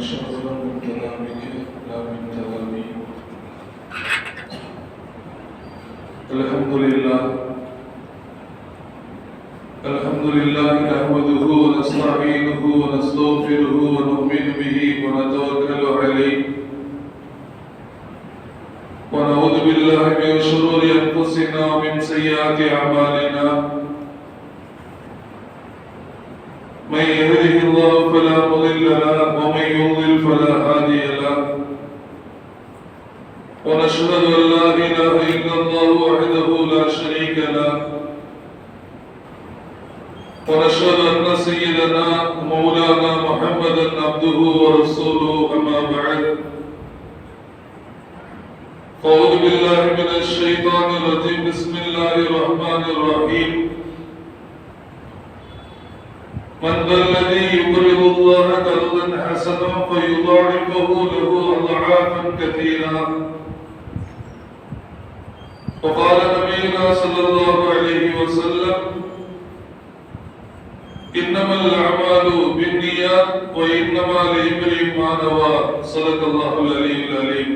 من كلامك لا من كلامي الحمد لله الحمد لله نحمده ونستعينه ونستغفره ونؤمن به ونتوكل عليه ونعوذ بالله من شرور أنفسنا ومن سيئات أعمالنا. من يهده الله فلا مضل له ومن يضلل فلا هادي له. ونشهد أن لا إله إلا الله وحده لا شريك له. ونشهد أن سيدنا مولانا محمدا عبده ورسوله أما بعد. أعوذ بالله من الشيطان الرجيم. بسم الله الرحمن الرحيم. من ذا الذي يقرض الله قرضا حسنا فيضاعفه له أضعافا كثيرا وقال نبينا صلى الله عليه وسلم إنما الأعمال بالنيات وإنما لامرئ ما نوى صدق الله العلي العليم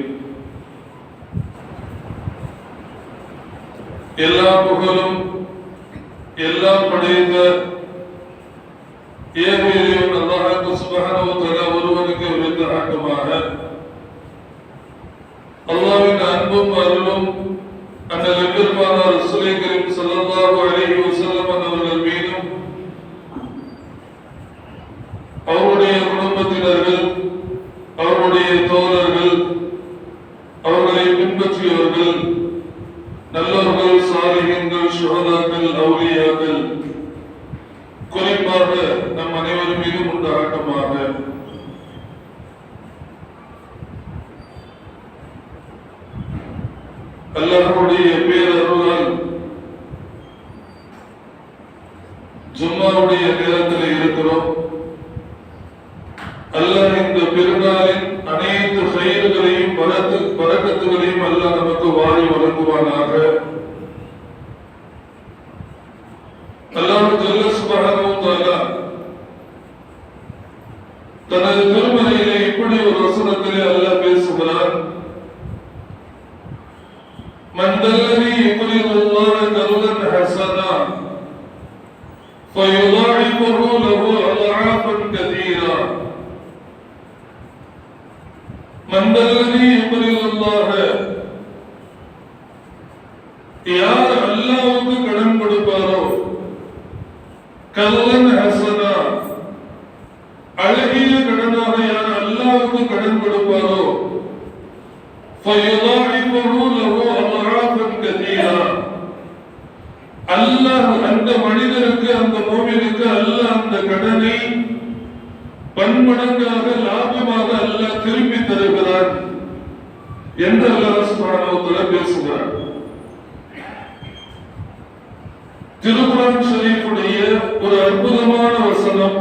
எல்லா புகழும் எல்லாம் படைத்த ஏகேலியன் அல்லாஹ் வ தஆலா ஒருவனுக்கு அல்லாஹ்வின் அன்பும் அருளும் அந்த பெருமானார் ரசூலை கரீம் ஸல்லல்லாஹு அலைஹி வஸல்லம் அவர்கள் மீதும் அவருடைய குடும்பத்தினர்கள் அவருடைய தோழர்கள் அவர்களை பின்பற்றியவர்கள் நல்லவர்கள் சாலிகங்கள் சுகதாக்கள் குறிப்பாக நம் அனைவரும் மீதும் உண்டாகட்டமாக அல்லாஹ்வுடைய பேரருளால் ஜும்மாவுடைய நேரத்தில் இருக்கிறோம் அல்லாஹ் இந்த பெருநாளின் அனைத்து செயல்களையும் பரத்து பறக்கத்துகளையும் அல்லாஹ் நமக்கு வாரி வழங்குவானாக அல்லாஹ் ஜல்ல சுப்ஹானஹு அந்த கடனை பன்மடங்காக லாபமாக அல்ல திருப்பி தருகிறான் என்று அல்லாஹ் பேசுகிறார். திருக்குறான் ஷரீஃபுடைய ஒரு அற்புதமான வசனம்.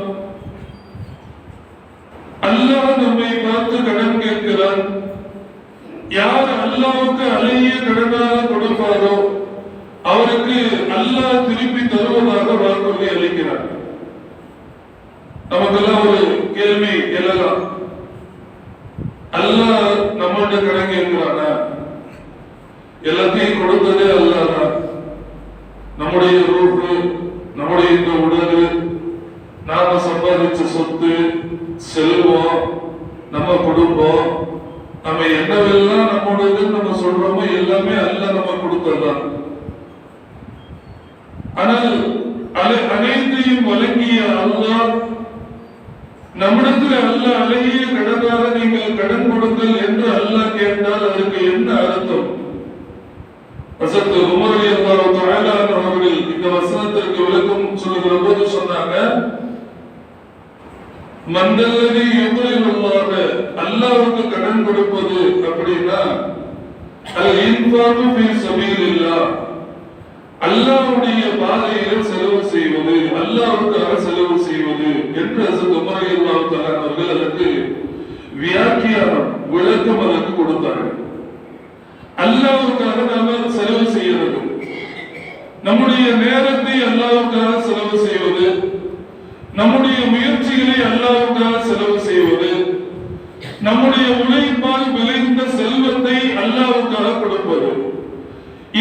அல்லாஹ் நம்மை பார்த்து கடன் கேட்கிறான். யார் அல்லாவுக்கு அழகிய கடனாக கொடுப்பாரோ அவருக்கு அல்லாஹ் திருப்பி தருவதாக வாக்குறுதி அளிக்கிறார். நமக்கெல்லாம் ஒரு கேள்வி எழலாம் அல்லாஹ் நம்மகிட்ட கடன் கேட்கிறானா எல்லாத்தையும் கொடுத்ததே அல்லாதா நம்முடைய ரூபு நம்முடைய இந்த உடல் நாம சம்பாதிச்ச சொத்து செல்வம் நம்ம குடும்பம் நம்ம என்னவெல்லாம் நம்முடையது நம்ம சொல்றோமோ எல்லாமே அல்ல நம்ம கொடுத்ததுதான். ஆனால் அனைத்தையும் வழங்கிய அல்லாஹ் நம்மிடத்தில் அல்ல அழகிய கடனாக நீங்கள் கடன் கொடுங்கள் என்று அல்லாஹ் கேட்டால் அதற்கு என்ன அர்த்தம்? வசத்து உமர் அலி அவர்கள் இந்த வசனத்திற்கு விளக்கம் சொல்லுகிற போது சொன்னாங்க மந்தல்லதி எவ்வளவு அல்லாவுக்கு கடன் கொடுப்பது அப்படின்னா அல் இன்ஃபாகு ஃபீ சபீலில்லாஹ். அல்லாவுடைய பாதையில் செலவு செய்வது அல்லாவுக்காக செலவு செய்வது என்று உமர் அலி அவர்கள். அதற்கு வியாக்கியானம் விளக்கம் அதற்கு கொடுத்தார்கள். அல்லாவுக்காக நாங்கள் செலவு செய்யறது நம்முடைய நேரத்தை அல்லாவுக்காக செலவு செய்வது நம்முடைய முயற்சிகளை அல்லாவுக்காக செலவு செய்வது நம்முடைய உழைப்பால் விளைந்த செல்வத்தை அல்லாவுக்காக கொடுப்பது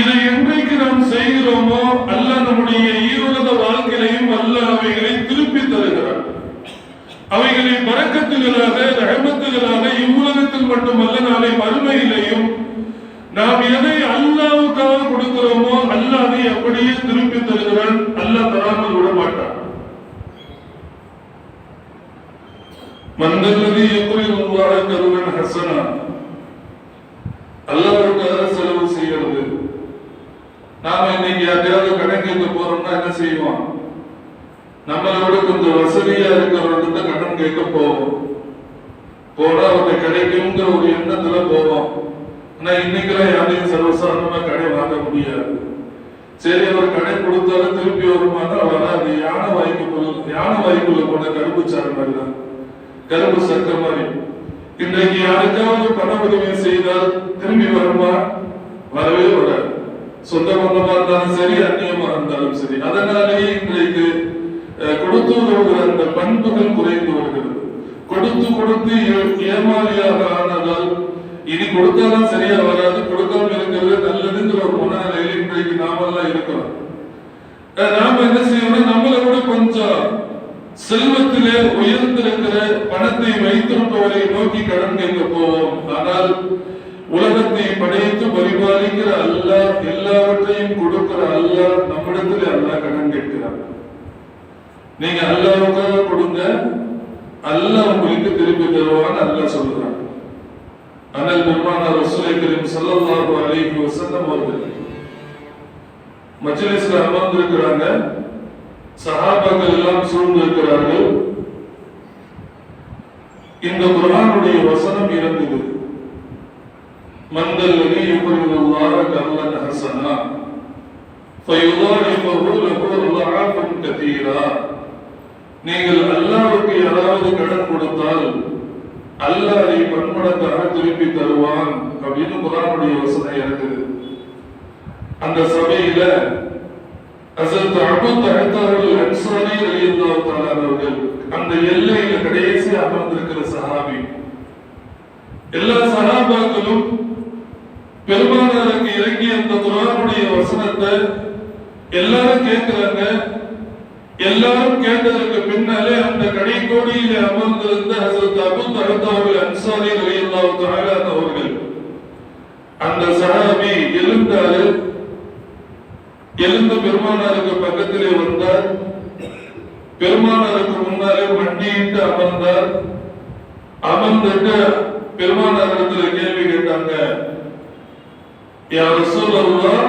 இதை என்றைக்கு நாம் செய்கிறோமோ அல்ல நம்முடைய ஈரோத வாழ்க்கையிலையும் அல்ல அவைகளை திருப்பி தருகிறார். அவைகளை பறக்கத்துகளாக ரகமத்துகளாக இவ்வுலகத்தில் மட்டுமல்ல நாளை மறுமையிலையும் நாம் எதை அல்லாவுக்காக கொடுக்கிறோமோ அல்லாஹ் அதை அப்படியே திருப்பி தருகிறான். அல்ல தராமல் விட மாட்டான். மந்தல்லதி எப்படி உருவாக கருவன் ஹசனா அல்லாவுக்காக செலவு செய்யறது நாம இன்னைக்கு யாரையாவது கடன் கேட்க போறோம்னா என்ன செய்வோம்? நம்மளோட கொஞ்சம் வசதியா இருக்கிறவர்கிட்ட கடன் கேட்க போவோம். போனா அவங்க கிடைக்குங்கிற ஒரு எண்ணத்துல போவோம். ஆனா இன்னைக்கெல்லாம் யாரையும் சர்வசாதாரணமா கடை வாங்க முடியாது. சரி அவர் கடை கொடுத்தாலும் திருப்பி வருமானா வராது. யானை வாய்க்குள்ள யானை வாய்க்குள்ள போன கருப்பு சாரம் மாதிரி கருப்பு கரும்பு சக்க மாதிரி. இன்றைக்கு யாருக்காவது பண உதவி செய்தால் திரும்பி வருமா? வரவே வராது. சொந்த பந்தமா இருந்தாலும் சரி அந்நியமா இருந்தாலும் சரி. அதனாலேயே இன்றைக்கு அஹ், கொடுத்து வருகிற அந்த பண்புகள் குறைந்து வருகிறது. கொடுத்து கொடுத்து ஏ- ஆனதால் இனி கொடுத்தாலும் சரியா வராது கொடுக்காம இருக்கிறது நல்லதுங்கிற ஒரு மனநிலையில் இன்றைக்கு நாமெல்லாம் இருக்கிறோம். நாம என்ன செய்யணும்? நம்மளை விட கொஞ்சம் செல்வத்திலே உயர்ந்திருக்கிற பணத்தை வைத்திருப்பவரை நோக்கி கடன் கேட்க போவோம். ஆனால் உலகத்தை படைத்து பரிபாலிக்கிற அல்லா எல்லாவற்றையும் கொடுக்கிற அல்லாஹ் நம்மிடத்தில் அல்லா கடன் கேட்கிறார். நீங்க அல்லாவுக்காக கொடுங்க அல்லாஹ் உங்களுக்கு திருப்பி தருவான்னு அல்லா சொல்றாங்க அனல் பெருமான ரசூலை கரீம் சல்லல்லாஹு அலைஹி வஸல்லம் அவர்கள் மஜ்லிஸ்ல அமர்ந்திருக்கிறாங்க. சஹாபாக்கள் எல்லாம் சூழ்ந்திருக்கிறார்கள். இந்த குரானுடைய வசனம் இருந்தது மந்தல்லதி யுக்ரிதுல்லாஹ கர்லன் ஹஸனா فيضاعفه له اضعافا كثيرا நீங்கள் அல்லாஹ்வுக்கு யாராவது கடன் கொடுத்தால் அல்லாஹ் அதை பன்மடங்காக திருப்பி தருவான் அப்படின்னு குர்ஆனுடைய வசனம் இருக்குது அந்த சபையில ஹஸரத் அபூ தஹத்தாருல் அன்சாரி ரலியல்லாஹு தஆலா அவர்கள் அந்த எல்லையில கடைசி அமர்ந்திருக்கிற சஹாபி எல்லா சஹாபாக்களும் பெருமானாருக்கு இறங்கிய அந்த குரானுடைய வசனத்தை எல்லாரும் கேட்கிறாங்க. எல்லாரும் கேட்டதற்கு பின்னாலே அந்த கடைக்கோடியில அமர்ந்திருந்த ஹசரத் அபு தகத்தாவில் அன்சாரி ரலியல்லாஹு தஆலா அவர்கள். அந்த சஹாபி எழுந்தாரு. எழுந்த பெருமானாருக்கு பக்கத்திலே வந்தார். பெருமானாருக்கு முன்னாலே மண்டியிட்டு அமர்ந்தார். அமர்ந்துட்டு பெருமானாரிடத்துல கேள்வி கேட்டாங்க யா ரசூலல்லாஹ்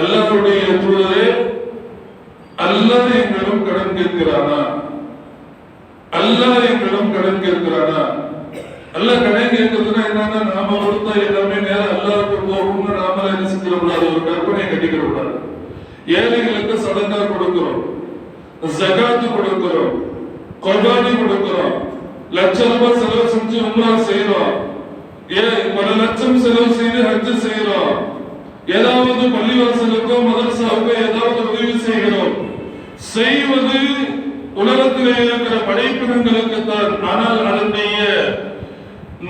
அல்லாஹ்வுடைய தூதரே அல்லாஹ் எங்களிடம் கடன் கேட்கிறானா? அல்லாஹ் எங்களிடம் கடன் கேட்கிறானா? அல்லாஹ் கடன் கேட்கறதுன்னா என்னன்னா நாம கொடுத்தா எல்லாமே நேரம் அல்லாஹ்வுக்கு போகும்னு நாம என்ன செஞ்சிட கூடாது ஒரு கற்பனை கட்டிக்கிற கூடாது ஏழைகளுக்கு சடங்கா கொடுக்கிறோம் ஜகாத்து கொடுக்கிறோம் குர்பானி கொடுக்கிறோம் லட்ச ரூபாய் செலவு செஞ்சு உம்ரா செய்யறோம் பல லட்சம் செலவு செய்து ஹஜ் செய்யறோம் ஏதாவது பள்ளிவாசலுக்கோ மதரசாவுக்கோ ஏதாவது உதவி செய்கிறோம். செய்வது உலகத்திலே இருக்கிற படைப்பினங்களுக்கு தான் ஆனால் அதனுடைய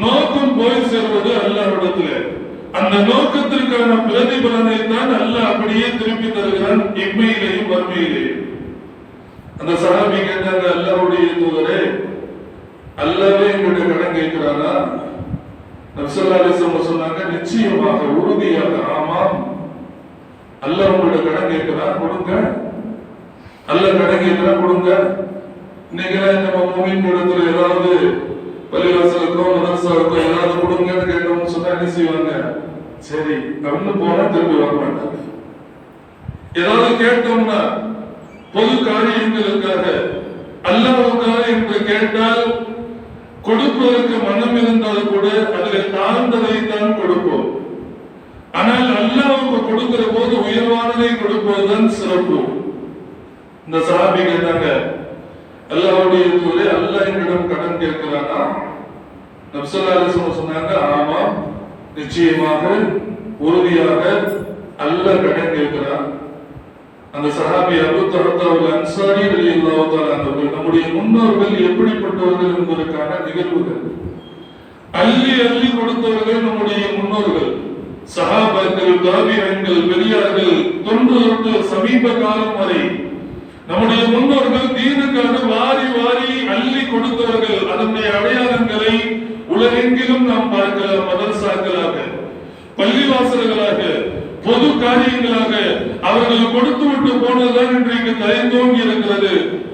நோக்கம் போய் சேர்வது அல்லாஹிடத்தில் அந்த நோக்கத்திற்கான பிரதிபலனை தான் அல்லாஹ் அப்படியே திருப்பி தருகிறான் இம்மையிலேயும் வறுமையிலேயும். அந்த சஹாபி கேட்டாங்க அல்லாவுடைய தூதரே அல்லாவே எங்கிட்ட கடன் கேட்கிறானா? நபிசல்லா சொன்னாங்க நிச்சயமாக உறுதியாக ஆமாம். அல்ல உங்களோட கடன் கேட்கிறான் கொடுங்க. அல்ல கடன் கேட்கிறான் கொடுங்க இன்னைக்கெல்லாம் நம்ம மூமின் கூடத்துல ஏதாவது பள்ளிவாசலுக்கோ மதரசாவுக்கோ ஏதாவது கொடுங்கன்னு கேட்டோம்னு சொன்னா என்ன செய்வாங்க? சரி கண்ணு போனா திரும்பி வர மாட்டாங்க. ஏதாவது கேட்டோம்னா பொது காரியங்களுக்காக அல்லாவுக்காக என்று கேட்டால் கொடுப்பதற்கு மனம் இருந்தால் கூட அதில் தாழ்ந்ததை தான் கொடுப்போம். ஆனால் அல்லாவுக்கு கொடுக்கிற போது உயர்வானதை கொடுப்பதுதான் சிறப்பு. இந்த சஹாபி கேட்டாங்க அல்லாவுடைய தூரே அல்லாஹ் என்னிடம் கடன் கேட்கிறானா? நப்சல்லா சொன்னாங்க ஆமா நிச்சயமாக உறுதியாக அல்ல கடன் கேட்கிறான். அந்த சஹாபி அபு தஹத்தாவுல் அன்சாரி ரலியல்லாஹு தஆலா நம்முடைய முன்னோர்கள் எப்படிப்பட்டவர்கள் என்பதற்கான நிகழ்வுகள். அள்ளி அள்ளி கொடுத்தவர்கள் நம்முடைய முன்னோர்கள். சகாபாக்கள் காவியங்கள் பெரியார்கள் தொன்று தொட்டு சமீப காலம் வரை நம்முடைய முன்னோர்கள் தீனுக்காக வாரி வாரி அள்ளி கொடுத்தவர்கள். அதனுடைய அடையாளங்களை உலகெங்கிலும் நாம் பார்க்கலாம் மதரசாக்களாக பள்ளிவாசல்களாக பொது காரியங்களாக அவர்கள் கொடுத்து விட்டு போனதுதான் இன்றைக்கு தயந்தோங்கி இருக்கிறது.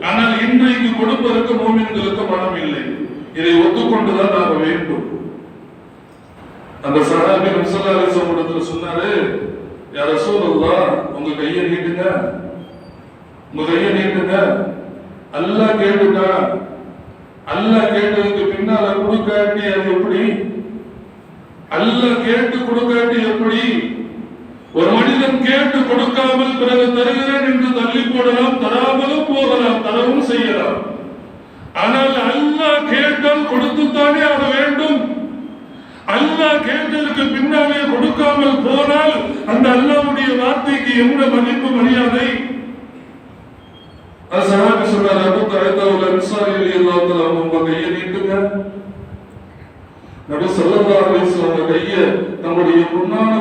ஆனால் இன்றைக்கு கொடுப்பதற்கு மோமின்களுக்கு மனம் இல்லை. இதை ஒத்துக்கொண்டுதான் நாம வேண்டும். அந்த சகாபி நம்சல்லா சமூகத்தில் சொன்னாரு யார சூழல்லா உங்க கையை நீட்டுங்க. உங்க கையை நீட்டுங்க. அல்லா கேட்டுட்டா அல்லா கேட்டதுக்கு பின்னால கொடுக்காட்டி அது எப்படி? அல்ல கேட்டு கொடுக்காட்டி எப்படி? ஒரு மனிதன் கேட்டு கொடுக்காமல் பிறகு தருகிறேன் என்று தள்ளி போடலாம் தராமலும் போகலாம் தரவும் செய்யலாம். ஆனால் அல்லாஹ் கேட்டால் கொடுத்துத்தானே ஆக வேண்டும். அல்லாஹ் கேட்டதற்கு பின்னாலே கொடுக்காமல் போனால் அந்த அல்லாவுடைய வார்த்தைக்கு என்ன மதிப்பு மரியாதை அது சஹாபி சொல்றாரு அபு தஅத்தவுல் அன்சாரி ரலியல்லாஹு தஆலா உங்க கையை நீட்டுங்க. நபி ஸல்லல்லாஹு அலைஹி வஸல்லம் கையை நம்முடைய பொன்னான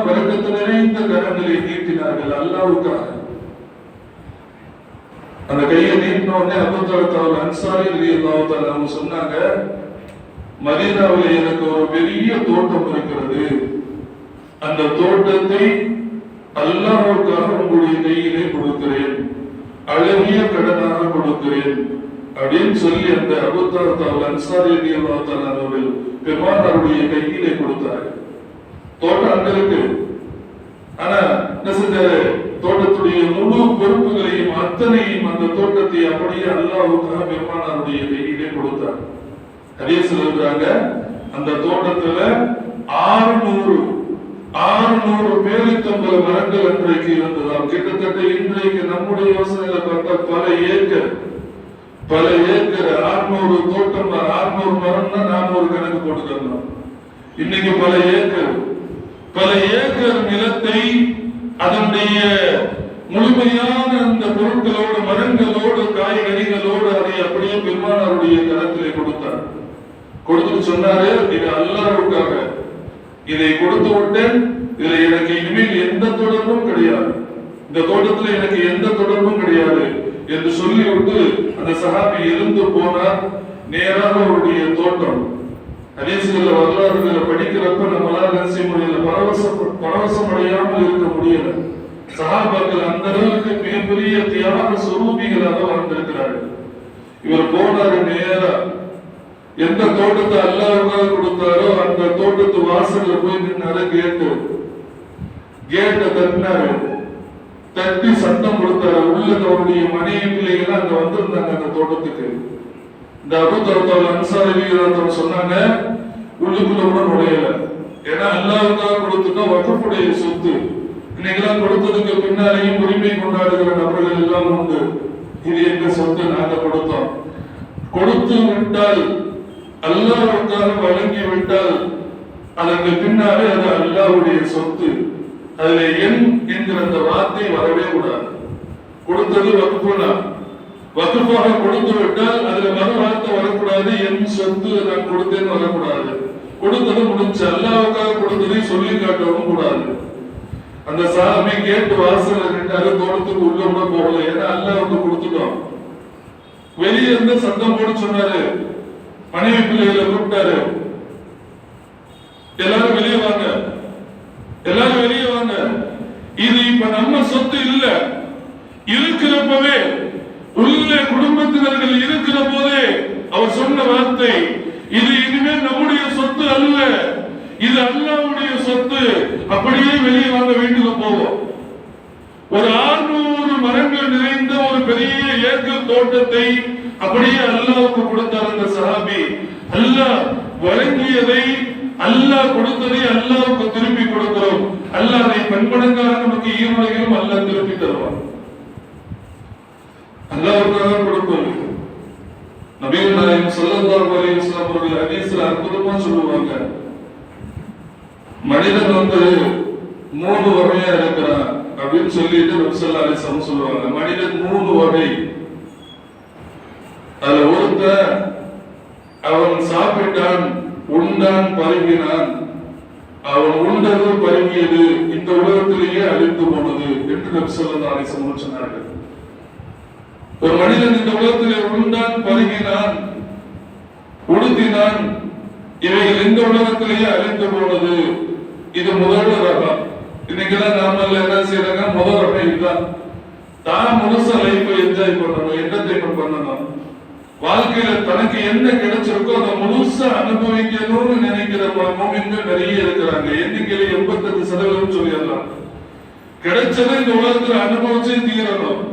அந்த கையை நீட்டின உடனே அபு அன்சாரி ரலியல்லாஹு அவங்க சொன்னாங்க மதீனாவில் எனக்கு ஒரு பெரிய தோட்டம் இருக்கிறது. அந்த தோட்டத்தை அல்லாஹ்வுக்காக உங்களுடைய கையிலே கொடுக்கிறேன். அழகிய கடனாக கொடுக்கிறேன். அப்படின்னு சொல்லி அந்த அபுத்தாத்தால் அன்சாரி ரலியல்லாஹு அவர்கள் பெருமானாருடைய கையிலே கொடுத்தார்கள் தோட்டம் அங்க இருக்கு. ஆனா என்ன செஞ்சாரு? தோட்டத்துடைய முழு பொறுப்புகளையும் அத்தனையும் அந்த தோட்டத்தை அப்படியே அல்லாவுக்காக பெருமானாருடைய கையிலே கொடுத்தார். அதே சொல்லுறாங்க அந்த தோட்டத்துல ஆறுநூறு ஆறுநூறு பேரித்தம்பல மரங்கள் அன்றைக்கு இருந்ததாம். கிட்டத்தட்ட இன்றைக்கு நம்முடைய யோசனையில பார்த்தா பல ஏக்கர் பல ஏக்கர் ஆறுநூறு தோட்டம் ஆறுநூறு மரம்னா ஒரு கணக்கு போட்டுக்கணும். இன்னைக்கு பல ஏக்கர். பல ஏக்கர் நிலத்தை அதனுடைய முழுமையான அந்த பொருட்களோடு மரங்களோடு காய்கறிகளோடு அதை அப்படியே பெருமானாருடைய கரத்திலே கொடுத்தார். கொடுத்துட்டு சொன்னாரு இது அல்லாஹ்வுக்காக இதை கொடுத்து விட்டேன். இதுல எனக்கு இனிமேல் எந்த தொடர்பும் கிடையாது. இந்த தோட்டத்துல எனக்கு எந்த தொடர்பும் கிடையாது. என்று சொல்லிவிட்டு அந்த சகாபி இருந்து போனார். நேராக அவருடைய தோட்டம். ஹதீஸ்கள்ல வரலாறுகளை படிக்கிறப்ப நம்மளால என்ன பரவசம் அடையாமல் இருக்க முடியல. சகாபாக்கள் அந்த அளவுக்கு மிகப்பெரிய தியாக சுரூபிகளாக வாழ்ந்திருக்கிறார்கள். இவர் போனாரு நேரா. எந்த தோட்டத்தை அல்லாஹ் கொடுத்தாரோ அந்த தோட்டத்து வாசல்ல போய் நின்னாரு கேட்டு கேட்ட தட்டினாரு. தட்டி சத்தம் கொடுத்தாரு. உள்ள அவருடைய மனைவி பிள்ளைகள் அங்க வந்திருந்தாங்க அந்த தோட்டத்துக்கு. இந்த அபுத்தரத்தால் அன்சாரி சொன்னாங்க உள்ளுக்குள்ள கூட நுழையல. ஏன்னா அல்லாவுக்காக கொடுத்துட்டா வகுப்புடைய சொத்து. இன்னைக்கெல்லாம் கொடுத்ததுக்கு பின்னாலேயும் உரிமை கொண்டாடுகிற நபர்கள் எல்லாம் உண்டு. இது எங்க சொத்து நாங்க கொடுத்தோம். கொடுத்து விட்டால் அல்லாவுக்காக வழங்கி விட்டால் அதற்கு பின்னாலே அது அல்லாவுடைய சொத்து. அதுல என் என்கிற அந்த வார்த்தை வரவே கூடாது. கொடுத்தது வகுப்புனா. வகுப்பாக கொடுத்து விட்டால் அதுல மறு வார்த்தை வரக்கூடாது என் சொத்து நான் கொடுத்தேன்னு வரக்கூடாது. கொடுத்தது முடிஞ்சு அல்லாவுக்காக கொடுத்ததை சொல்லி காட்டவும் கூடாது. அந்த சாமி கேட்டு வாசல்ல நின்றாரு தோட்டத்துக்கு உள்ள கூட போகல. ஏன்னா அல்லாவுக்கு கொடுத்துட்டோம். வெளியே இருந்து சத்தம் போட்டு சொன்னாரு. மனைவி பிள்ளைகளை கூப்பிட்டாரு. எல்லாரும் வெளியே வாங்க. எல்லாரும் வெளியே வாங்க. இது இப்ப நம்ம சொத்து இல்ல. இருக்கிறப்பவே உள்ள குடும்பத்தினர்கள் இருக்கிற போதே அவர் சொன்ன வார்த்தை இது இனிமேல் நம்முடைய சொத்து அல்ல. இது அல்லாவுடைய சொத்து. அப்படியே வெளியே வாங்க வேண்டியது போவோம். ஒரு ஆறுநூறு மரங்கள் நிறைந்த ஒரு பெரிய ஏக்கர் தோட்டத்தை அப்படியே அல்லாவுக்கு கொடுத்தார் அந்த சஹாபி. அல்லாஹ் வழங்கியதை அல்லாஹ் கொடுத்ததை அல்லாவுக்கு திருப்பி கொடுக்கிறோம். அல்லாஹ் அதை பண்படங்காக நமக்கு ஈரோடையிலும் அல்லாஹ் திருப்பி தருவான். அல்லாவுக்காக கொடுக்கும். நபீல் நாயகம் சொல்லல்லாஹு அலைஹி வஸல்லம் அவர்கள் ஹதீஸ்ல அற்புதமா சொல்லுவாங்க. மனிதன் வந்து மூணு வகையா இருக்கிறான் அப்படின்னு சொல்லிட்டு நபிசல்லா அலிஸ்லாம் சொல்லுவாங்க. மனிதன் மூணு வகை. அதுல ஒருத்தன் அவன் சாப்பிட்டான் உண்டான் பருகினான். அவன் உண்டது பருகியது இந்த உலகத்திலேயே அழிந்து போனது என்று நபி ஸல்லல்லாஹு சொன்னார்கள். ஒரு மனிதன் இந்த உலகத்திலே உண்டான் பருகினான் உடுத்தினான். இவைகள் இந்த உலகத்திலேயே அழிந்து போனது. இது முதல் ரகம். இன்னைக்கெல்லாம் நாம என்ன செய்யறாங்க முதல் ரகம் இதுதான் தான் முழுசா லைஃப் என்ஜாய் பண்ணணும் என்டர்டைன்மெண்ட் பண்ணணும். வாழ்க்கையில தனக்கு என்ன கிடைச்சிருக்கோ அதை முழுசா அனுபவிக்கணும்னு நினைக்கிற மோமின்கள் நிறைய இருக்கிறாங்க. எண்ணிக்கையில எண்பத்தஞ்சு சதவீதம் சொல்லிடலாம். கிடைச்சதை இந்த உலகத்துல அனுபவிச்சு தீரணும்.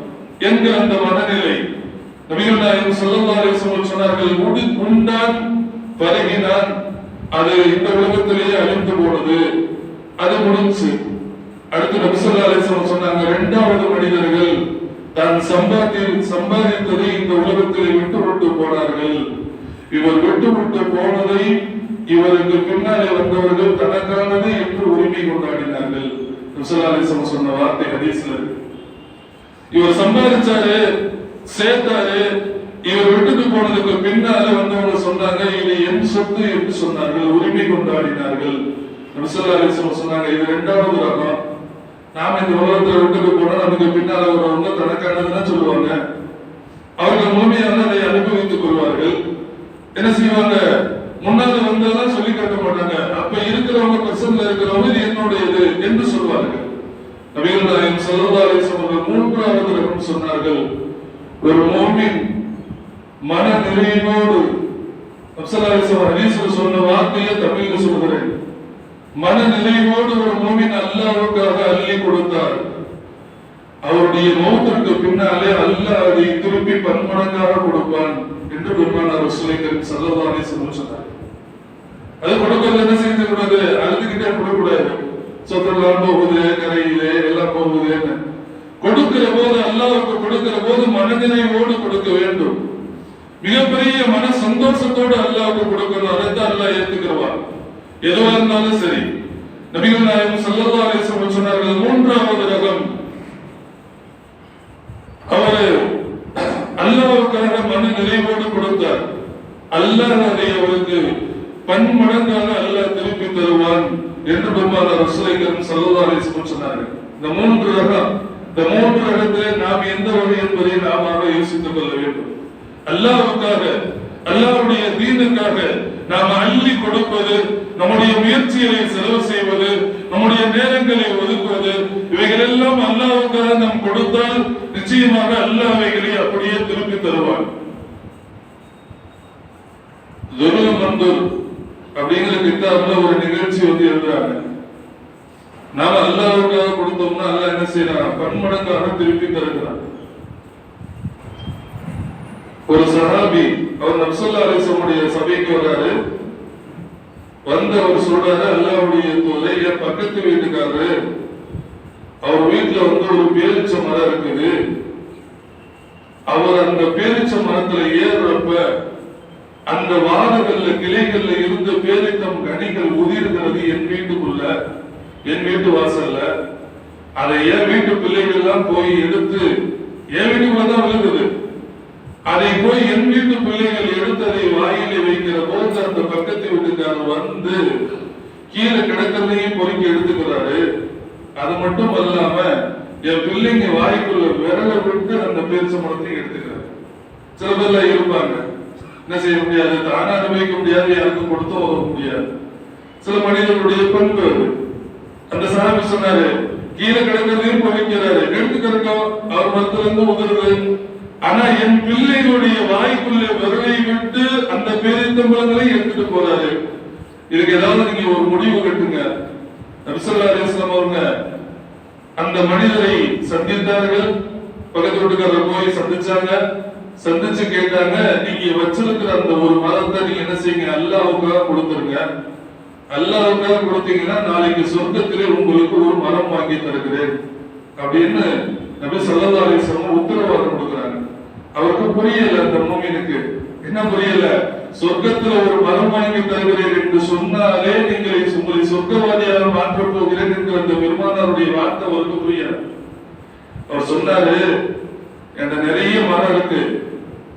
என்கிற அந்த மனநிலை. நபிகள் நாயகம் ஸல்லல்லாஹு சொன்னார்கள் உடு உண்டான் பழகினான் அது இந்த உலகத்திலேயே அழிந்து போனது. அது முடிஞ்சு. அடுத்து நபி ஸல்லல்லாஹு சொன்னாங்க இரண்டாவது மனிதர்கள் தான் சம்பாதி சம்பாதித்ததை இந்த உலகத்திலே விட்டு விட்டு போனார்கள். இவர் விட்டு விட்டு போனதை இவருக்கு பின்னாலே வந்தவர்கள் தனக்கானது என்று உரிமை கொண்டாடினார்கள். நபி சொன்ன வார்த்தை ஹதீஸ்ல இருக்கு. இவர் சம்பாதிச்சாரு சேர்த்தாரு இவர் வீட்டுக்கு போனதுக்கு பின்னால வந்தவங்க சொன்னாங்க இது என் சொத்து என்று சொன்னார்கள் உரிமை கொண்டாடினார்கள். சொன்னாங்க இது ரெண்டாவது ரகம். நாம இந்த உலகத்துல வீட்டுக்கு போனா நமக்கு பின்னால வரவங்க தனக்கானதுன்னு சொல்லுவாங்க. அவர்கள் முழுமையாக அதை அனுபவித்துக் கொள்வார்கள். என்ன செய்வாங்க? முன்னால வந்ததெல்லாம் சொல்லி காட்ட மாட்டாங்க. அப்ப இருக்கிறவங்க பிரசன்ல இருக்கிறவங்க இது என்னுடையது என்று சொல்வார்கள். நபிகள் நாயகம் ஸல்லல்லாஹு அலைஹி மூன்றாவது ரகம் சொன்னார்கள் ஒரு மோமின் மன நிறைவோடு அப்சலாலிசம் ஹதீஸ்ல சொன்ன வார்த்தையை தமிழ்ல சொல்கிறேன் மன நிறைவோடு ஒரு மோமின் அல்லாவுக்காக அள்ளி கொடுத்தார். அவருடைய மௌத்திற்கு பின்னாலே அல்லாஹ் அதை திருப்பி பன்மடங்காக கொடுப்பான் என்று பெருமானார் ரசூலை கரீம் ஸல்லல்லாஹு சொன்னார் அது கொடுக்கிறது என்ன செய்து கூடாது? அழுதுகிட்டே கொடுக்கக்கூடாது. சொத்தெல்லாம் போகுது கரையிலே எல்லாம் போகுதுன்னு கொடுக்கிற போது அல்லாவுக்கு கொடுக்கிற போது மனதினைவோடு கொடுக்க வேண்டும். மிகப்பெரிய மன சந்தோஷத்தோடு அல்லாவுக்கு கொடுக்கணும் அதைத்தான் அல்லாஹ் ஏத்துக்கிறவா எதுவா இருந்தாலும் சரி. நபிகள் நாயகம் ஸல்லல்லாஹு அலைஹி சொன்னார்கள் மூன்றாவது ரகம். அவரு அல்லாவுக்காக மன நிறைவோடு கொடுத்தார். அல்லாஹ் அதை அவருக்கு பன்மடங்காக அல்லாஹ் திருப்பி தருவான். என்று பெருமாள் ரசூலைக்கரும் ஸல்லல்லாஹு சொன்னார்கள். இந்த மூன்று ரகம் இந்த மூன்று ரகத்திலே நாம் எந்த வழி என்பதை நாம யோசித்துக் கொள்ள வேண்டும். அல்லாவுக்காக அல்லாவுடைய தீனுக்காக நாம் அள்ளி கொடுப்பது நம்முடைய முயற்சிகளை செலவு செய்வது நம்முடைய நேரங்களை ஒதுக்குவது இவைகள் எல்லாம் அல்லாஹ்வுக்காக நாம் கொடுத்தால் நிச்சயமாக அல்லாவைகளை அப்படியே திருப்பி தருவான். துருவ மந்தூர் அப்படிங்கிற கிட்டாப்ல ஒரு நிகழ்ச்சி நாம அல்லாவுக்காக கொடுத்தோம்னா அல்லாஹ் என்ன செய்யறான்? பன்மடங்காக திருப்பி தருகிறான். ஒரு சஹாபி அவர் நப்சல்லா அலிசமுடைய சபைக்கு வராரு வந்த அவர் சொல்றாரு அல்லாவுடைய தோலை என் பக்கத்து வீட்டுக்காரரு அவர் வீட்டுல வந்து ஒரு பேரிச்ச மரம் இருக்குது. அவர் அந்த பேரிச்ச மரத்துல ஏறுறப்ப அந்த வாரங்கள்ல கிளைகள்ல இருந்து பேரித்தம் கனிகள் உதிர்கிறது. என் என் வீட்டு வாசல்ல. அதை என் வீட்டு பிள்ளைகள் எல்லாம் போய் எடுத்து என் வீட்டுக்குள்ள தான் விழுந்தது. அதை போய் என் வீட்டு பிள்ளைகள் எடுத்ததை வாயிலே வைக்கிற போது அந்த பக்கத்து வீட்டுக்காரர் வந்து கீழே கிடக்கிறதையும் பொறுக்கி எடுத்துக்கிறாரு. அது மட்டும் அல்லாம என் பிள்ளைங்க வாய்க்குள்ள விரல விட்டு அந்த பேரிச்ச மரத்தையும் எடுத்துக்கிறாரு. சில பேர்லாம் இருப்பாங்க. என்ன செய்ய முடியாது? தானே அனுபவிக்க முடியாது யாருக்கும் கொடுத்தோம் உதவ முடியாது. சில மனிதர்களுடைய பண்பு. அந்த சாமி சொன்னாரு கீழே கிடக்கிறதையும் பொறிக்கிறாரு எடுத்துக்கிறக்கோ அவர் மரத்துல இருந்து உதறுது. ஆனா என் பிள்ளைகளுடைய வாய்க்குள்ள விரலை விட்டு அந்த பேரித்தம்பளங்களை எடுத்துட்டு போறாரு. இதுக்கு ஏதாவது நீங்க ஒரு முடிவு கட்டுங்க. நபிசல்லா அலிஸ்லாம் அவங்க அந்த மனிதரை சந்தித்தார்கள். பக்கத்து வீட்டுக்காரர் போய் சந்திச்சாங்க. சந்திச்சு கேட்டாங்க நீங்க வச்சிருக்கிற அந்த ஒரு மரத்தை நீங்க என்ன செய்யுங்க? அல்லாவுக்காக கொடுத்துருங்க. அல்லாவுக்காக கொடுத்தீங்கன்னா நாளைக்கு சொர்க்கத்திலே உங்களுக்கு ஒரு மரம் வாங்கி தருகிறேன். அப்படின்னு நபி ஸல்லல்லாஹு உத்தரவாதம் கொடுக்குறாங்க. அவருக்கு புரியல அந்த மூமினுக்கு. என்ன புரியல? சொர்க்கத்துல ஒரு மரம் வாங்கி தருகிறேன் என்று சொன்னாலே நீங்கள் உங்களை சொர்க்கவாதியாக மாற்றப் போகிறேன் என்கிற அந்த பெருமானாருடைய வார்த்தை அவருக்கு புரியல அவர் சொன்னாரு என்கிட்ட நிறைய மரம் இருக்கு.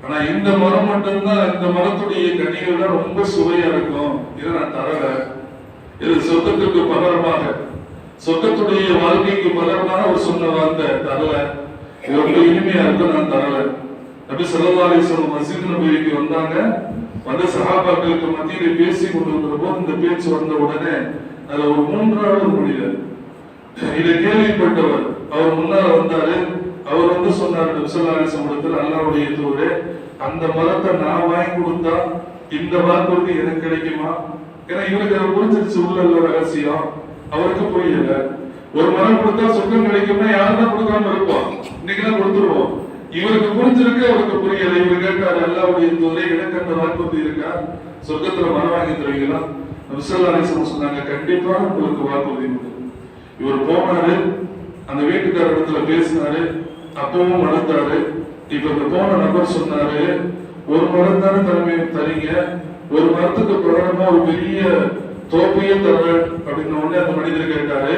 ஆனா இந்த மரம் மட்டும்தான் இந்த மரத்துடைய கனிகள் ரொம்ப சுவையா இருக்கும். இதை நான் தரல. இது சொர்க்கத்துக்கு பகரமாக சொர்க்கத்துடைய வாழ்க்கைக்கு பகரமாக அவர் சொன்ன வார்த்தை தரல. இது ரொம்ப இனிமையா இருக்கும் நான் தரல. நபி ஸல்லல்லாஹு அலைஹி வஸல்லம் நபிக்கு வந்தாங்க. வந்த சகாபாக்களுக்கு மத்தியில் பேசி கொண்டிருக்கிற போது இந்த பேச்சு வந்த உடனே அதுல ஒரு மூன்றாவது மனிதர். இதை கேள்விப்பட்டவர் அவர் முன்னால வந்தாரு. அவர் வந்து சொன்னார் விசலாரிசமடத்தில் அல்லாவுடைய தூரே அந்த மரத்தை நான் வாங்கி கொடுத்தா இந்த வாக்குறுதி எனக்கு கிடைக்குமா? ஏன்னா இவருக்கு அதை புரிஞ்சிருச்சு உள்ள ரகசியம். அவருக்கு புரியல. ஒரு மரம் கொடுத்தா சொர்க்கம் கிடைக்கும்னா யாருதான் கொடுக்காம இருப்போம். இன்னைக்கு தான் கொடுத்துருவோம். இவருக்கு புரிஞ்சிருக்கு அவருக்கு புரியல. இவர் கேட்டாரு அல்லாவுடைய தூரே எனக்கு அந்த வாக்குறுதி இருக்கா? சொர்க்கத்துல மரம் வாங்கி தருவீங்களா? விசலாரிசம் சொன்னாங்க கண்டிப்பா உங்களுக்கு வாக்குறுதி உண்டு. இவர் போனாரு அந்த வீட்டுக்கார இடத்துல பேசினாரு அப்பவும் வளர்ந்தாரு இப்ப இந்த போன நபர் சொன்னாரு ஒரு மரம் தானே தலைமை தரீங்க ஒரு மரத்துக்கு பிரகடமா ஒரு பெரிய தோப்பையே தர்றேன் அப்படின்னு உடனே அந்த மனிதர் கேட்டாரு.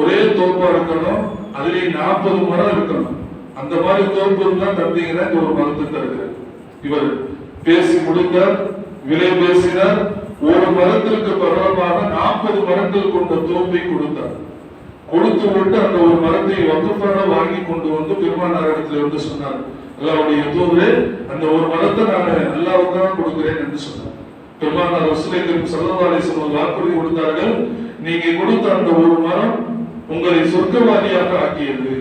ஒரே தோப்பா இருக்கணும் அதுலயே நாற்பது மரம் இருக்கணும். அந்த மாதிரி தோப்பு இருந்தா தந்தீங்கன்னா ஒரு மரத்துக்கு தருகிறேன் இவர் பேசி முடித்தார் விலை பேசினார். ஒரு மரத்திற்கு பரவலாக நாற்பது மரங்கள் கொண்ட தோப்பை கொடுத்தார். கொடுத்து விட்டு அந்த ஒரு மரத்தை வகுப்பாக வாங்கி கொண்டு வந்து பெருமானார் இடத்துல இருந்து சொன்னார். அல்லாவுடைய தூதரே அந்த ஒரு மரத்தை நான் அல்லாவுக்கு தான் கொடுக்கிறேன் என்று சொன்னார். பெருமானார் வசூலைக்கும் சல்லவாலை சொன்ன வாக்குறுதி கொடுத்தார்கள். நீங்க கொடுத்த அந்த ஒரு மரம் உங்களை சொர்க்கவாதியாக ஆக்கியது.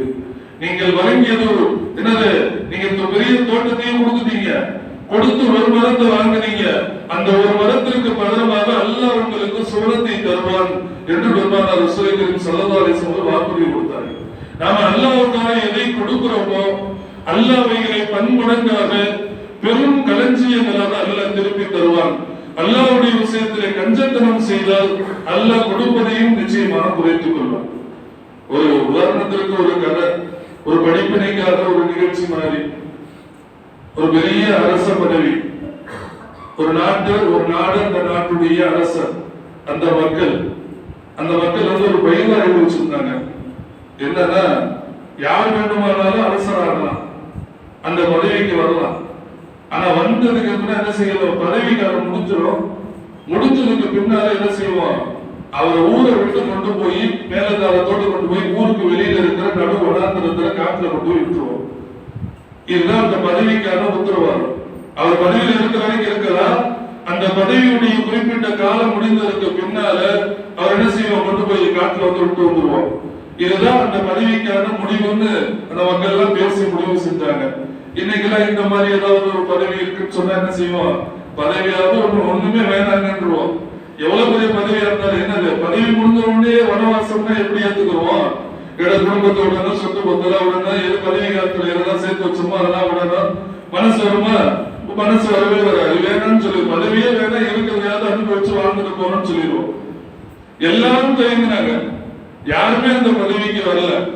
நீங்கள் வழங்கியது என்னது? நீங்க இந்த பெரிய தோட்டத்தையும் கொடுத்துட்டீங்க கொடுத்து ஒரு மரத்தை வாங்கினீங்க. அந்த ஒரு மரத்திற்கு பகரமாக அல்ல உங்களுக்கு சுவனத்தை தருவான். என்று பெருமானார் ரசூலுல்லாஹி ஸல்லல்லாஹு அலைஹி வஸல்லம் வாக்குறுதி கொடுத்தார் நாம அல்லாஹ்வுக்காக எதை கொடுக்கிறோமோ அல்லாஹ்வைகளை பன்மடங்காக பெரும் களஞ்சியங்களாக அல்லாஹ் திருப்பி தருவான். அல்லாஹ்வுடைய விஷயத்திலே கஞ்சத்தனம் செய்தால் அல்லாஹ் கொடுப்பதையும் நிச்சயமாக குறைத்துக் கொள்வான். ஒரு உதாரணத்திற்கு ஒரு கதை ஒரு படிப்பினைக்காக ஒரு நிகழ்ச்சி மாதிரி. ஒரு பெரிய அரச பதவி. ஒரு நாட்டு ஒரு நாடு அந்த நாட்டுடைய அரசர் அந்த மக்கள் அந்த மக்கள் வந்து ஒரு பயில அறிவு என்னன்னா யார் வேண்டுமானாலும் அரசர் ஆகலாம் அந்த பதவிக்கு வரலாம். ஆனா வந்ததுக்கு அப்புறம் என்ன செய்யலாம் பதவிக்காரன் முடிஞ்சிடும். முடிஞ்சதுக்கு பின்னால என்ன செய்வோம்? அவரை ஊரை விட்டு கொண்டு போய் மேலதாரத்தோடு கொண்டு போய் ஊருக்கு வெளியில இருக்கிற நடு வடாந்திரத்துல காட்டுல கொண்டு போய் விட்டுருவோம். இதுதான் அந்த பதவிக்கான உத்தரவாதம். அவர் பதவியில் இருக்கிற வரைக்கும் இருக்கலாம். அந்த பதவியுடைய குறிப்பிட்ட காலம் முடிந்ததற்கு பின்னால அவர் என்ன செய்வோம் கொண்டு போய் காட்டுல வந்து விட்டு வந்துருவோம். இதுதான் அந்த பதவிக்கான முடிவுன்னு அந்த மக்கள் எல்லாம் பேசி முடிவு செஞ்சாங்க. இன்னைக்கெல்லாம் இந்த மாதிரி ஏதாவது ஒரு பதவி இருக்குன்னு சொன்னா என்ன செய்வோம்? பதவியாவது ஒண்ணு ஒண்ணுமே வேணாங்கன்றோம் எவ்வளவு பெரிய பதவியா இருந்தாலும் என்னது? பதவி முடிஞ்ச உடனே வனவாசம்னா எப்படி ஏத்துக்குவோம்? இட குடும்பத்தோட சொத்து பத்தல உடனே எது பதவி காலத்துல எதெல்லாம் சேர்த்து வச்சோமோ அதெல்லாம் உடனே மனசு வருமா? மனசு வரவே வராது. வேணாம்னு சொல்லி. பதவியே வேணாம் இருக்கிறதையாவது அனுபவிச்சு வாழ்ந்துட்டு போறோம்னு சொல்லிடுவோம். எல்லாரும் தயங்கினாங்க. யாருமே அந்த பதவிக்கு வரல.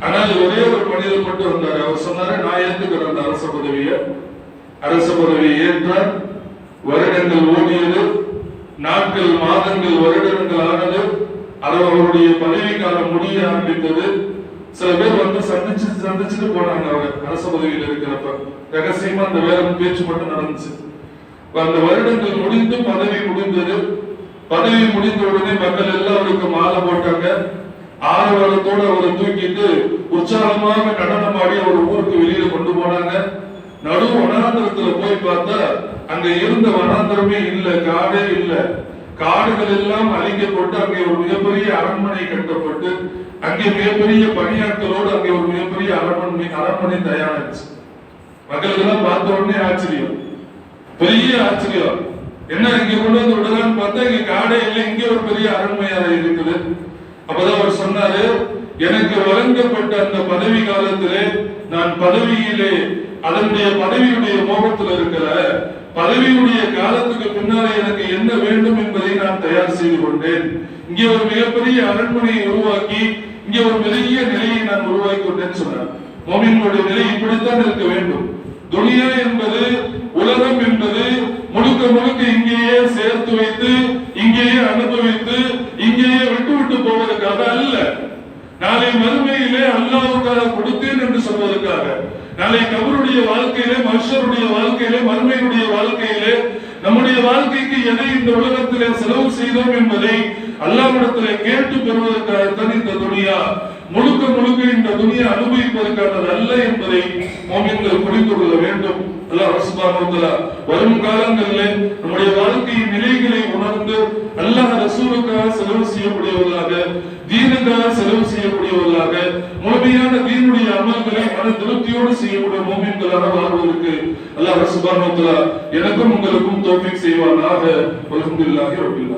ஆனால் ஒரே ஒரு மனிதர் மட்டும் வந்தார் அவர் சொன்னாரு நான் ஏத்துக்கிறேன் அந்த அரச பதவியை. அரச பதவியை ஏற்றார். வருடங்கள் ஓடியது. நாட்கள் மாதங்கள் வருடங்கள் ஆனது. அது அவருடைய பதவி காலம் முடிய ஆரம்பித்தது. சில பேர் வந்து சந்திச்சு சந்திச்சுட்டு போனாங்க அவங்க அரச பதவியில் இருக்கிறப்ப. ரகசியமா அந்த வேலை பேச்சு மட்டும் நடந்துச்சு. அந்த வருடங்கள் முடிந்து பதவி முடிந்தது. பதவி முடிந்த உடனே மக்கள் எல்லாம் அவருக்கு மாலை போட்டாங்க. ஆரவாரத்தோட அவரை தூக்கிட்டு உற்சாகமாக நடனம் ஆடி அவர் ஊருக்கு வெளியில கொண்டு போனாங்க. நடு வனாந்திரத்துல போய் பார்த்தா அங்க இருந்த வனாந்திரமே இல்ல காடே இல்ல. காடுகள் எல்லாம் அழிக்கப்பட்டு அங்கே ஒரு மிகப்பெரிய அரண்மனை கட்டப்பட்டு அங்கே மிகப்பெரிய பணியாட்களோடு அங்கே ஒரு மிகப்பெரிய அரண்மனை அரண்மனை தயாராச்சு. மக்களுக்கெல்லாம் பார்த்த உடனே ஆச்சரியம். பெரிய ஆச்சரியம். என்ன இங்க கொண்டு வந்து விடுறான்னு பார்த்தா இங்க காடே இல்லை இங்கே ஒரு பெரிய அரண்மையாக இருக்குது. அப்பதான் அவர் சொன்னாரு எனக்கு வழங்கப்பட்ட அந்த பதவி காலத்திலே நான் பதவியிலே அதனுடைய பதவியுடைய மோகத்தில் இருக்கிற பதவியுடைய காலத்துக்கு பின்னாலே எனக்கு என்ன வேண்டும் என்பதை நான் தயார் செய்து கொண்டேன். இங்கே ஒரு மிகப்பெரிய அரண்மனையை உருவாக்கி இங்கே ஒரு பெரிய நிலையை நான் உருவாக்கி கொண்டேன்னு சொன்னார். மோமின்களுடைய நிலை இப்படித்தான் இருக்க வேண்டும். துனியா என்பது உலகம் என்பது முழுக்க முழுக்க இங்கேயே சேர்த்து வைத்து இங்கேயே அனுபவித்து இங்கேயே விட்டு விட்டு போவதற்காக அல்ல. நாளை மறுமையிலே அல்லாவுக்காக கொடுத்தேன் என்று சொல்வதற்காக. நாளை கபருடைய வாழ்க்கையிலே மனுஷருடைய வாழ்க்கையிலே மறுமையினுடைய வாழ்க்கையிலே நம்முடைய வாழ்க்கைக்கு எதை இந்த உலகத்திலே செலவு செய்தோம் என்பதை அல்லாவிடத்திலே கேட்டு பெறுவதற்காகத்தான் இந்த துணியா முழுக்க முழுக்க இந்த துணியை அனுபவிப்பதற்கானது அல்ல என்பதை மோமியங்கள் புரிந்து கொள்ள வேண்டும். வரும் காலங்களிலே நம்முடைய வாழ்க்கையின் நிலைகளை உணர்ந்து அல்லாஹ் ரசூலுக்காக செலவு செய்யக்கூடியவர்களாக தீனுக்காக செலவு செய்யக்கூடியவர்களாக முழுமையான தீனுடைய அமல்களை மன திருப்தியோடு செய்யக்கூடிய மோமியங்களாக வாழ்வதற்கு அல்லாஹ் சுப்ஹானஹு எனக்கும் உங்களுக்கும் தௌஃபீக் செய்வானாக. அல்ஹம்துலில்லாஹி ரப்பில்